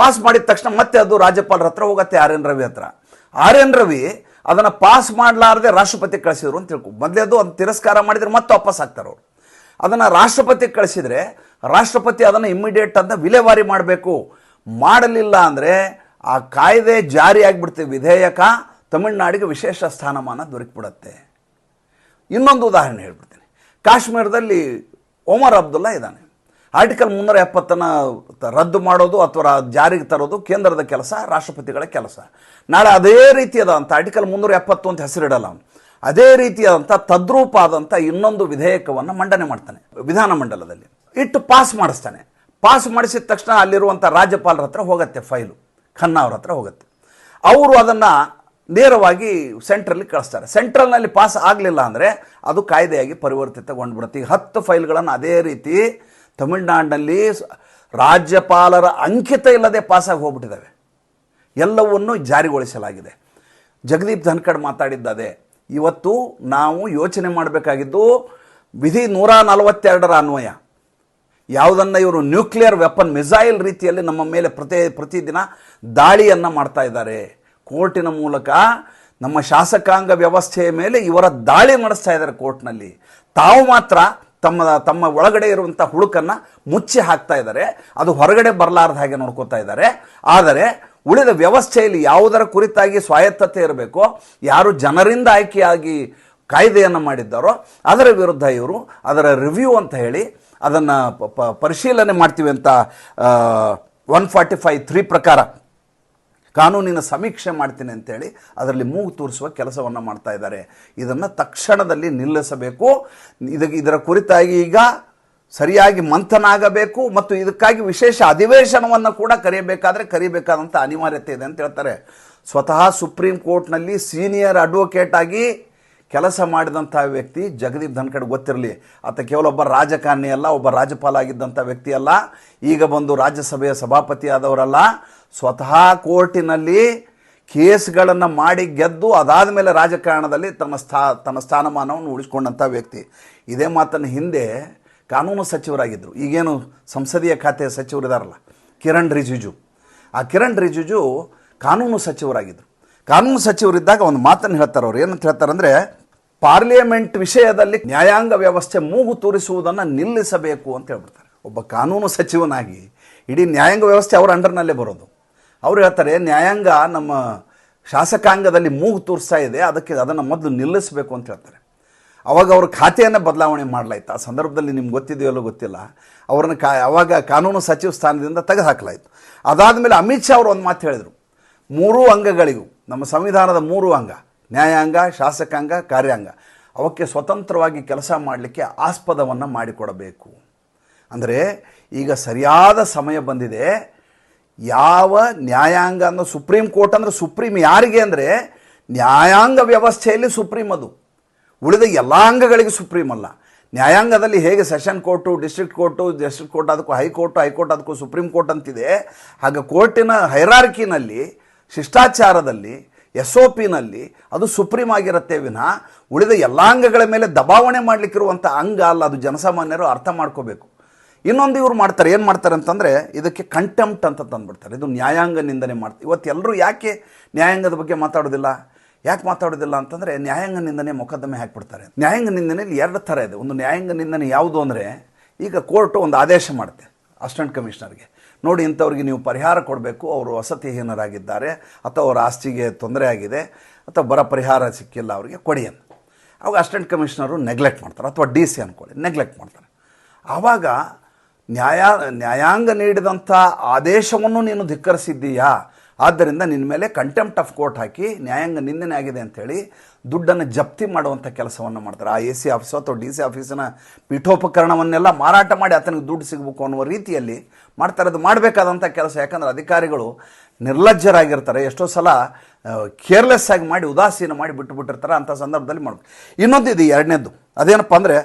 Speaker 1: ಪಾಸ್ ಮಾಡಿದ ತಕ್ಷಣ ಮತ್ತೆ ಅದು ರಾಜ್ಯಪಾಲರ ಹತ್ರ ಹೋಗುತ್ತೆ ಆರ್ ಎನ್ ರವಿ ಹತ್ರ. ಆರ್ ಎನ್ ರವಿ ಅದನ್ನು ಪಾಸ್ ಮಾಡಲಾರದೆ ರಾಷ್ಟ್ರಪತಿ ಕಳಿಸಿದ್ರು ಅಂತ ತಿಳ್ಕೊ ಮೊದಲೇ ಅದು ತಿರಸ್ಕಾರ ಮಾಡಿದರೆ ಮತ್ತೆ ವಾಪಸ್ ಆಗ್ತಾರೆ ಅವರು. ಅದನ್ನು ರಾಷ್ಟ್ರಪತಿ ಕಳಿಸಿದರೆ ರಾಷ್ಟ್ರಪತಿ ಅದನ್ನು ಇಮ್ಮಿಡಿಯೇಟ್ ಅಂತ ವಿಲೇವಾರಿ ಮಾಡಬೇಕು. ಮಾಡಲಿಲ್ಲ ಅಂದರೆ ಆ ಕಾಯ್ದೆ ಜಾರಿಯಾಗಿಬಿಡ್ತೀವಿ ವಿಧೇಯಕ ತಮಿಳುನಾಡಿಗೆ ವಿಶೇಷ ಸ್ಥಾನಮಾನ ದೊರಕಿಬಿಡುತ್ತೆ. ಇನ್ನೊಂದು ಉದಾಹರಣೆ ಹೇಳ್ಬಿಡ್ತೀನಿ. ಕಾಶ್ಮೀರದಲ್ಲಿ ಒಮರ್ ಅಬ್ದುಲ್ಲಾ ಇದ್ದಾನೆ. ಆರ್ಟಿಕಲ್ ಮುನ್ನೂರ ಎಪ್ಪತ್ತನ್ನು ರದ್ದು ಮಾಡೋದು ಅಥವಾ ಜಾರಿಗೆ ತರೋದು ಕೇಂದ್ರದ ಕೆಲಸ, ರಾಷ್ಟ್ರಪತಿಗಳ ಕೆಲಸ. ನಾಳೆ ಅದೇ ರೀತಿಯಾದಂಥ ಆರ್ಟಿಕಲ್ ಮುನ್ನೂರ ಎಪ್ಪತ್ತು ಅಂತ ಹೆಸರಿಡಲ್ಲ ಅದೇ ರೀತಿಯಾದಂಥ ತದ್ರೂಪ ಆದಂಥ ಇನ್ನೊಂದು ವಿಧೇಯಕವನ್ನು ಮಂಡನೆ ಮಾಡ್ತಾನೆ. ವಿಧಾನಮಂಡಲದಲ್ಲಿ ಇಟ್ಟು ಪಾಸ್ ಮಾಡಿಸ್ತಾನೆ. ಪಾಸ್ ಮಾಡಿಸಿದ ತಕ್ಷಣ ಅಲ್ಲಿರುವಂಥ ರಾಜ್ಯಪಾಲರ ಹತ್ರ ಹೋಗುತ್ತೆ ಫೈಲು. ಖನ್ನಾ ಅವ್ರ ಹತ್ರ ಹೋಗುತ್ತೆ. ಅವರು ಅದನ್ನು ನೇರವಾಗಿ ಸೆಂಟ್ರಲ್ಲಿ ಕಳಿಸ್ತಾರೆ. ಸೆಂಟ್ರಲ್ನಲ್ಲಿ ಪಾಸ್ ಆಗಲಿಲ್ಲ ಅಂದರೆ ಅದು ಕಾಯ್ದೆಯಾಗಿ ಪರಿವರ್ತಿತಗೊಂಡ್ಬಿಡುತ್ತೆ. ಈಗ ಹತ್ತು ಫೈಲ್ಗಳನ್ನು ಅದೇ ರೀತಿ ತಮಿಳುನಾಡಿನಲ್ಲಿ ರಾಜ್ಯಪಾಲರ ಅಂಕಿತ ಇಲ್ಲದೆ ಪಾಸಾಗಿ ಹೋಗ್ಬಿಟ್ಟಿದ್ದಾವೆ. ಎಲ್ಲವನ್ನು ಜಾರಿಗೊಳಿಸಲಾಗಿದೆ. ಜಗದೀಪ್ ಧನ್ಕಡ್ ಮಾತಾಡಿದ್ದದೆ, ಇವತ್ತು ನಾವು ಯೋಚನೆ ಮಾಡಬೇಕಾಗಿದ್ದು ವಿಧಿ ನೂರ ನಲವತ್ತೆರಡರ ಅನ್ವಯ. ಯಾವುದನ್ನು ಇವರು ನ್ಯೂಕ್ಲಿಯರ್ ವೆಪನ್ ಮಿಸೈಲ್ ರೀತಿಯಲ್ಲಿ ನಮ್ಮ ಮೇಲೆ ಪ್ರತಿ, ಪ್ರತಿದಿನ ದಾಳಿಯನ್ನು ಮಾಡ್ತಾ ಇದ್ದಾರೆ. ಕೋರ್ಟಿನ ಮೂಲಕ ನಮ್ಮ ಶಾಸಕಾಂಗ ವ್ಯವಸ್ಥೆಯ ಮೇಲೆ ಇವರ ದಾಳಿ ನಡೆಸ್ತಾ ಇದ್ದಾರೆ ಕೋರ್ಟ್ನಲ್ಲಿ. ತಾವು ಮಾತ್ರ ತಮ್ಮ ತಮ್ಮ ಒಳಗಡೆ ಇರುವಂಥ ಹುಳುಕನ್ನು ಮುಚ್ಚಿ ಹಾಕ್ತಾ ಇದ್ದಾರೆ. ಅದು ಹೊರಗಡೆ ಬರಲಾರ್ದ ಹಾಗೆ ನೋಡ್ಕೋತಾ ಇದ್ದಾರೆ. ಆದರೆ ಉಳಿದ ವ್ಯವಸ್ಥೆಯಲ್ಲಿ ಯಾವುದರ ಕುರಿತಾಗಿ ಸ್ವಾಯತ್ತತೆ ಇರಬೇಕೋ, ಯಾರು ಜನರಿಂದ ಆಯ್ಕೆಯಾಗಿ ಕಾಯ್ದೆಯನ್ನು ಮಾಡಿದ್ದಾರೋ ಅದರ ವಿರುದ್ಧ ಇವರು ಅದರ ರಿವ್ಯೂ ಅಂತ ಹೇಳಿ ಅದನ್ನು ಪರಿಶೀಲನೆ ಮಾಡ್ತೀವಿ ಅಂತ ಒನ್ ಫಾರ್ಟಿ ಫೈವ್ ತ್ರೀ ಪ್ರಕಾರ ಕಾನೂನಿನ ಸಮೀಕ್ಷೆ ಮಾಡ್ತೀನಿ ಅಂತೇಳಿ ಅದರಲ್ಲಿ ಮೂಗು ತೂರಿಸುವ ಕೆಲಸವನ್ನು ಮಾಡ್ತಾ ಇದ್ದಾರೆ. ಇದನ್ನು ತಕ್ಷಣದಲ್ಲಿ ನಿಲ್ಲಿಸಬೇಕು. ಇದಕ್ಕೆ ಇದರ ಕುರಿತಾಗಿ ಈಗ ಸರಿಯಾಗಿ ಮಂಥನ ಆಗಬೇಕು ಮತ್ತು ಇದಕ್ಕಾಗಿ ವಿಶೇಷ ಅಧಿವೇಶನವನ್ನು ಕೂಡ ಕರೆಯಬೇಕಾದರೆ ಕರೀಬೇಕಾದಂಥ ಅನಿವಾರ್ಯತೆ ಇದೆ ಅಂತ ಹೇಳ್ತಾರೆ. ಸ್ವತಃ ಸುಪ್ರೀಂ ಕೋರ್ಟ್ನಲ್ಲಿ ಸೀನಿಯರ್ ಅಡ್ವೊಕೇಟ್ ಆಗಿ ಕೆಲಸ ಮಾಡಿದಂಥ ವ್ಯಕ್ತಿ ಜಗದೀಪ್ ಧನ್ಕಡ್ ಗೊತ್ತಿರಲಿ. ಆತ ಕೇವಲ ಒಬ್ಬ ರಾಜಕಾರಣಿ ಅಲ್ಲ, ಒಬ್ಬ ರಾಜ್ಯಪಾಲ ಆಗಿದ್ದಂಥ ವ್ಯಕ್ತಿ ಅಲ್ಲ. ಈಗ ಬಂದು ರಾಜ್ಯಸಭೆಯ ಸಭಾಪತಿ ಆದವರಲ್ಲ. ಸ್ವತಃ ಕೋರ್ಟಿನಲ್ಲಿ ಕೇಸ್ಗಳನ್ನು ಮಾಡಿ ಗೆದ್ದು ಅದಾದ ಮೇಲೆ ರಾಜಕಾರಣದಲ್ಲಿ ತನ್ನ ಸ್ಥಾ, ತನ್ನ ಸ್ಥಾನಮಾನವನ್ನು ಉಳಿಸ್ಕೊಂಡಂಥ ವ್ಯಕ್ತಿ. ಇದೇ ಮಾತನ್ನು ಹಿಂದೆ ಕಾನೂನು ಸಚಿವರಾಗಿದ್ದರು ಈಗೇನು ಸಂಸದೀಯ ಖಾತೆ ಸಚಿವರಿದಾರಲ್ಲ ಕಿರಣ್ ರಿಜಿಜು. ಆ ಕಿರಣ್ ರಿಜಿಜು ಕಾನೂನು ಸಚಿವರಾಗಿದ್ದರು ಕಾನೂನು ಸಚಿವರಿದ್ದಾಗ ಒಂದು ಮಾತನ್ನು ಹೇಳ್ತಾರೆ ಅವ್ರು ಏನಂತ ಹೇಳ್ತಾರೆ ಅಂದರೆ ಪಾರ್ಲಿಮೆಂಟ್ ವಿಷಯದಲ್ಲಿ ನ್ಯಾಯಾಂಗ ವ್ಯವಸ್ಥೆ ಮೂಗು ತೂರಿಸುವುದನ್ನು ನಿಲ್ಲಿಸಬೇಕು ಅಂತ ಹೇಳ್ಬಿಡ್ತಾರೆ. ಒಬ್ಬ ಕಾನೂನು ಸಚಿವನಾಗಿ ಇಡೀ ನ್ಯಾಯಾಂಗ ವ್ಯವಸ್ಥೆ ಅವರ ಅಂಡರ್ನಲ್ಲೇ ಬರೋದು. ಅವ್ರು ಹೇಳ್ತಾರೆ, ನ್ಯಾಯಾಂಗ ನಮ್ಮ ಶಾಸಕಾಂಗದಲ್ಲಿ ಮೂಗು ತೋರಿಸ್ತಾ ಇದೆ, ಅದಕ್ಕೆ ಅದನ್ನು ಮೊದಲು ನಿಲ್ಲಿಸಬೇಕು ಅಂತ ಹೇಳ್ತಾರೆ. ಅವಾಗ ಅವ್ರ ಖಾತೆಯನ್ನು ಬದಲಾವಣೆ ಮಾಡಲಾಯ್ತು. ಆ ಸಂದರ್ಭದಲ್ಲಿ ನಿಮ್ಗೆ ಗೊತ್ತಿದೆಯಲ್ಲೋ ಗೊತ್ತಿಲ್ಲ. ಅವರನ್ನು ಕಾ, ಅವಾಗ ಕಾನೂನು ಸಚಿವ ಸ್ಥಾನದಿಂದ ತೆಗೆದುಹಾಕಲಾಯಿತು. ಅದಾದ ಅದಾದಮೇಲೆ ಅಮಿತ್ ಶಾ ಅವರು ಒಂದು ಮಾತು ಹೇಳಿದರು. ಮೂರೂ ಅಂಗಗಳಿಗೂ, ನಮ್ಮ ಸಂವಿಧಾನದ ಮೂರು ಅಂಗ. ನ್ಯಾಯಾಂಗ, ಶಾಸಕಾಂಗ, ಕಾರ್ಯಾಂಗ. ಅವಕ್ಕೆ ಸ್ವತಂತ್ರವಾಗಿ ಕೆಲಸ ಮಾಡಲಿಕ್ಕೆ ಆಸ್ಪದವನ್ನು ಮಾಡಿಕೊಡಬೇಕು. ಅಂದರೆ ಈಗ ಸರಿಯಾದ ಸಮಯ ಬಂದಿದೆ. ಯಾವ ನ್ಯಾಯಾಂಗ ಅನ್ನೋ ಸುಪ್ರೀಂ ಕೋರ್ಟ್ ಅಂದರೆ ಸುಪ್ರೀಂ ಯಾರಿಗೆ ಅಂದರೆ ನ್ಯಾಯಾಂಗ ವ್ಯವಸ್ಥೆಯಲ್ಲಿ ಸುಪ್ರೀಂ ಅದು. ಉಳಿದ ಎಲ್ಲ ಅಂಗಗಳಿಗೆ ಸುಪ್ರೀಂ ಅಲ್ಲ. ನ್ಯಾಯಾಂಗದಲ್ಲಿ ಹೇಗೆ session court, district court, district court ಅದಕ್ಕೂ ಹೈಕೋರ್ಟು, ಹೈಕೋರ್ಟ್ ಅದಕ್ಕೂ ಸುಪ್ರೀಂ ಕೋರ್ಟ್ ಅಂತಿದೆ. ಹಾಗೆ ಕೋರ್ಟಿನ ಹೈರಾರ್ಕಿನಲ್ಲಿ, ಶಿಷ್ಟಾಚಾರದಲ್ಲಿ ಎಸ್ ಒ ಪಿನಲ್ಲಿ ಅದು ಸುಪ್ರೀಂ ಆಗಿರುತ್ತೆ ವಿನಃ ಉಳಿದ ಎಲ್ಲ ಅಂಗಗಳ ಮೇಲೆ ದಬಾವಣೆ ಮಾಡಲಿಕ್ಕಿರುವಂಥ ಅಂಗ ಅಲ್ಲ, ಅದು ಜನಸಾಮಾನ್ಯರು ಅರ್ಥ ಮಾಡ್ಕೋಬೇಕು. ಇನ್ನೊಂದು ಇವ್ರು ಮಾಡ್ತಾರೆ, ಏನು ಮಾಡ್ತಾರೆ ಅಂತಂದರೆ ಇದಕ್ಕೆ ಕಂಟೆಂಪ್ಟ್ ಅಂತ ತಂದುಬಿಡ್ತಾರೆ. ಇದು ನ್ಯಾಯಾಂಗ ನಿಂದನೆ ಮಾಡ್ತಾರೆ ಇವತ್ತು ಎಲ್ಲರೂ ಯಾಕೆ ನ್ಯಾಯಾಂಗದ ಬಗ್ಗೆ ಮಾತಾಡೋದಿಲ್ಲ? ಯಾಕೆ ಮಾತಾಡೋದಿಲ್ಲ ಅಂತಂದರೆ ನ್ಯಾಯಾಂಗ ನಿಂದನೆ ಮೊಕದ್ದಮೆ ಹಾಕಿಬಿಡ್ತಾರೆ. ನ್ಯಾಯಾಂಗ ನಿಂದನೆಯಲ್ಲಿ ಎರಡು ಥರ ಇದೆ. ಒಂದು ನ್ಯಾಯಾಂಗ ನಿಂದನೆ ಯಾವುದು ಅಂದರೆ ಈಗ ಕೋರ್ಟು ಒಂದು ಆದೇಶ ಮಾಡುತ್ತೆ ಅಸಿಸ್ಟೆಂಟ್ ಕಮಿಷನರ್ಗೆ. ನೋಡಿ ಇಂಥವ್ರಿಗೆ ನೀವು ಪರಿಹಾರ ಕೊಡಬೇಕು. ಅವರು ವಸತಿಹೀನರಾಗಿದ್ದಾರೆ ಅಥವಾ ಅವರ ಆಸ್ತಿಗೆ ತೊಂದರೆ ಆಗಿದೆ. ಅಥವಾ ಬರ ಪರಿಹಾರ ಸಿಕ್ಕಿಲ್ಲ ಅವರಿಗೆ, ಕೊಡಿ ಅಂತ. ಅವಾಗ ಅಸಿಸ್ಟೆಂಟ್ ಕಮಿಷನರು ನೆಗ್ಲೆಕ್ಟ್ ಮಾಡ್ತಾರೆ. ಅಥವಾ ಡಿ ಸಿ ಅಂದ್ಕೊಳ್ಳಿ ನೆಗ್ಲೆಕ್ಟ್ ಮಾಡ್ತಾರೆ. ಆವಾಗ ನ್ಯಾಯ, ನ್ಯಾಯಾಂಗ ನೀಡಿದಂಥ ಆದೇಶವನ್ನು ನೀನು ಧಿಕ್ಕರಿಸಿದ್ದೀಯಾ? ಆದ್ದರಿಂದ ನಿನ್ನ ಮೇಲೆ ಕಂಟೆಂಪ್ಟ್ ಆಫ್ ಕೋರ್ಟ್ ಹಾಕಿ ನ್ಯಾಯಾಂಗ ನಿಂದನೆ ಆಗಿದೆ ಅಂಥೇಳಿ ದುಡ್ಡನ್ನು ಜಪ್ತಿ ಮಾಡುವಂಥ ಕೆಲಸವನ್ನು ಮಾಡ್ತಾರೆ. ಆ ಎ ಸಿ ಆಫೀಸು ಅಥವಾ ಡಿ ಸಿ ಆಫೀಸಿನ ಪೀಠೋಪಕರಣವನ್ನೆಲ್ಲ ಮಾರಾಟ ಮಾಡಿ ಆತನಿಗೆ ದುಡ್ಡು ಸಿಗಬೇಕು ಅನ್ನುವ ರೀತಿಯಲ್ಲಿ ಮಾಡ್ತಾರೆ. ಅದು ಮಾಡಬೇಕಾದಂಥ ಕೆಲಸ. ಯಾಕಂದ್ರೆ ಅಧಿಕಾರಿಗಳು ನಿರ್ಲಜ್ಜರಾಗಿರ್ತಾರೆ. ಎಷ್ಟೋ ಸಲ ಕೇರ್ಲೆಸ್ ಆಗಿ ಮಾಡಿ, ಉದಾಸೀನ ಮಾಡಿ ಬಿಟ್ಟು ಬಿಟ್ಟಿರ್ತಾರೆ ಅಂಥ ಸಂದರ್ಭದಲ್ಲಿ ಮಾಡಬೇಕು. ಇನ್ನೊಂದು ಇದು ಎರಡನೇದು ಅದೇನಪ್ಪ ಅಂದರೆ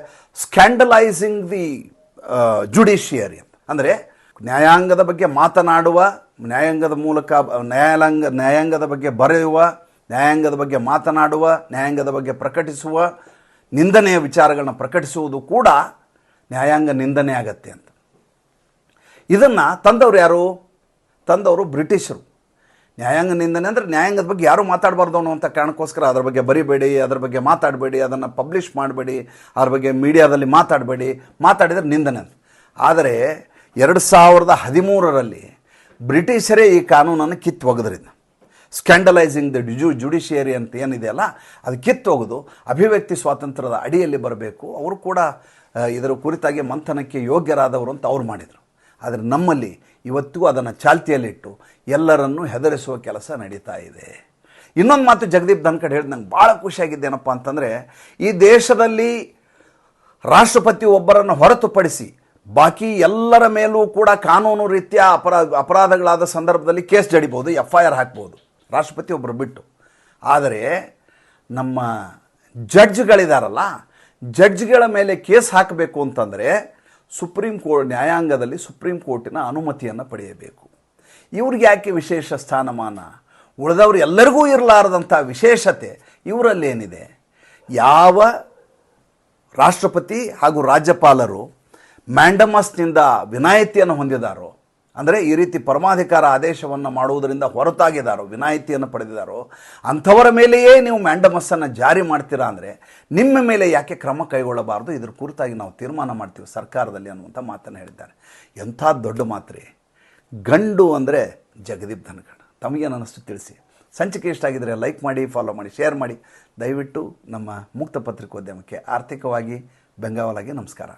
Speaker 1: ಸ್ಕ್ಯಾಂಡಲೈಸಿಂಗ್ ದಿ ಜುಡಿಷಿಯರಿ ಅಂತ. ಅಂದರೆ ನ್ಯಾಯಾಂಗದ ಬಗ್ಗೆ ಮಾತನಾಡುವ ನ್ಯಾಯಾಂಗದ ಮೂಲಕ ನ್ಯಾಯಾಂಗ ನ್ಯಾಯಾಂಗದ ಬಗ್ಗೆ ಬರೆಯುವ, ನ್ಯಾಯಾಂಗದ ಬಗ್ಗೆ ಮಾತನಾಡುವ, ನ್ಯಾಯಾಂಗದ ಬಗ್ಗೆ ಪ್ರಕಟಿಸುವ, ನಿಂದನೆಯ ವಿಚಾರಗಳನ್ನ ಪ್ರಕಟಿಸುವುದು ಕೂಡ ನ್ಯಾಯಾಂಗ ನಿಂದನೆ ಆಗತ್ತೆ ಅಂತ. ಇದನ್ನು ತಂದವರು ಯಾರು? ತಂದವರು ಬ್ರಿಟಿಷರು. ನ್ಯಾಯಾಂಗ ನಿಂದನೆ ಅಂದರೆ ನ್ಯಾಯಾಂಗದ ಬಗ್ಗೆ ಯಾರೂ ಮಾತಾಡಬಾರ್ದು ಅನ್ನುವಂಥ ಕಾರಣಕ್ಕೋಸ್ಕರ ಅದ್ರ ಬಗ್ಗೆ ಬರಿಬೇಡಿ, ಅದ್ರ ಬಗ್ಗೆ ಮಾತಾಡಬೇಡಿ, ಅದನ್ನು ಪಬ್ಲಿಷ್ ಮಾಡಬೇಡಿ, ಅದ್ರ ಬಗ್ಗೆ ಮೀಡಿಯಾದಲ್ಲಿ ಮಾತಾಡಬೇಡಿ, ಮಾತಾಡಿದರೆ ನಿಂದನೆ ಅಂತ. ಆದರೆ ಎರಡು ಸಾವಿರದ ಹದಿಮೂರರಲ್ಲಿ ಬ್ರಿಟಿಷರೇ ಈ ಕಾನೂನನ್ನು ಕಿತ್ತು ಒಗೆದ್ರಿಂದ. ಸ್ಕ್ಯಾಂಡಲೈಸಿಂಗ್ ದ ಡಿಜು ಜುಡಿಷಿಯರಿ ಅಂತ ಏನಿದೆಯಲ್ಲ ಅದು ಕಿತ್ತೊಗೆದು ಅಭಿವ್ಯಕ್ತಿ ಸ್ವಾತಂತ್ರ್ಯದ ಅಡಿಯಲ್ಲಿ ಬರಬೇಕು. ಅವರು ಕೂಡ ಇದರ ಕುರಿತಾಗಿ ಮಂಥನಕ್ಕೆ ಯೋಗ್ಯರಾದವರು ಅಂತ ಅವ್ರು ಮಾಡಿದರು. ಆದರೆ ನಮ್ಮಲ್ಲಿ ಇವತ್ತಿಗೂ ಅದನ್ನು ಚಾಲ್ತಿಯಲ್ಲಿಟ್ಟು ಎಲ್ಲರನ್ನೂ ಹೆದರಿಸುವ ಕೆಲಸ ನಡೀತಾ ಇದೆ. ಇನ್ನೊಂದು ಮಾತು ಜಗದೀಪ್ ಧನ್ಕಡ್ ಹೇಳಿದ ನಂಗೆ ಭಾಳ ಖುಷಿಯಾಗಿದ್ದೇನಪ್ಪ ಅಂತಂದರೆ, ಈ ದೇಶದಲ್ಲಿ ರಾಷ್ಟ್ರಪತಿ ಒಬ್ಬರನ್ನು ಹೊರತುಪಡಿಸಿ ಬಾಕಿ ಎಲ್ಲರ ಮೇಲೂ ಕೂಡ ಕಾನೂನು ರೀತಿಯ ಅಪರಾ, ಅಪರಾಧಗಳಾದ ಸಂದರ್ಭದಲ್ಲಿ ಕೇಸ್ ಜಡಿಬೋದು ಎಫ್ ಐ ಆರ್ ಹಾಕ್ಬೋದು, ರಾಷ್ಟ್ರಪತಿ ಒಬ್ಬರು ಬಿಟ್ಟು. ಆದರೆ ನಮ್ಮ ಜಡ್ಜ್ಗಳಿದಾರಲ್ಲ, ಜಡ್ಜ್ಗಳ ಮೇಲೆ ಕೇಸ್ ಹಾಕಬೇಕು ಅಂತಂದರೆ ಸುಪ್ರೀಂ ಕೋರ್ಟ್, ನ್ಯಾಯಾಂಗದಲ್ಲಿ ಸುಪ್ರೀಂ ಕೋರ್ಟಿನ ಅನುಮತಿಯನ್ನು ಪಡೆಯಬೇಕು. ಇವ್ರಿಗೆ ಯಾಕೆ ವಿಶೇಷ ಸ್ಥಾನಮಾನ? ಉಳಿದವರು ಎಲ್ಲರಿಗೂ ಇರಲಾರದಂಥ ವಿಶೇಷತೆ ಇವರಲ್ಲೇನಿದೆ? ಯಾವ ರಾಷ್ಟ್ರಪತಿ ಹಾಗೂ ರಾಜ್ಯಪಾಲರು ಮ್ಯಾಂಡಮಸ್ನಿಂದ ವಿನಾಯಿತಿಯನ್ನು ಹೊಂದಿದಾರೋ, ಅಂದರೆ ಈ ರೀತಿ ಪರಮಾಧಿಕಾರ ಆದೇಶವನ್ನು ಮಾಡುವುದರಿಂದ ಹೊರತಾಗಿದ್ದಾರೋ ವಿನಾಯಿತಿಯನ್ನು ಪಡೆದಿದ್ದಾರೋ ಅಂಥವರ ಮೇಲೆಯೇ ನೀವು ಮ್ಯಾಂಡಮಸ್ಸನ್ನು ಜಾರಿ ಮಾಡ್ತೀರಾ ಅಂದರೆ ನಿಮ್ಮ ಮೇಲೆ ಯಾಕೆ ಕ್ರಮ ಕೈಗೊಳ್ಳಬಾರ್ದು? ಇದ್ರ ಕುರಿತಾಗಿ ನಾವು ತೀರ್ಮಾನ ಮಾಡ್ತೀವಿ ಸರ್ಕಾರದಲ್ಲಿ ಅನ್ನುವಂಥ ಮಾತನ್ನು ಹೇಳಿದ್ದಾರೆ. ಎಂಥ ದೊಡ್ಡ ಮಾತ್ರೆ. ಗಂಡು ಅಂದರೆ ಜಗದೀಪ್ ಧನಗಢ ತಮಗೇನು ಅನ್ನಿಸ್ತು ತಿಳಿಸಿ. ಸಂಚಿಕೆ ಇಷ್ಟ ಆಗಿದ್ರೆ ಲೈಕ್ ಮಾಡಿ, ಫಾಲೋ ಮಾಡಿ, ಶೇರ್ ಮಾಡಿ. ದಯವಿಟ್ಟು ನಮ್ಮ ಮುಕ್ತ ಪತ್ರಿಕೋದ್ಯಮಕ್ಕೆ ಆರ್ಥಿಕವಾಗಿ ಬೆಂಗಾವಲಾಗಿ ನಮಸ್ಕಾರ.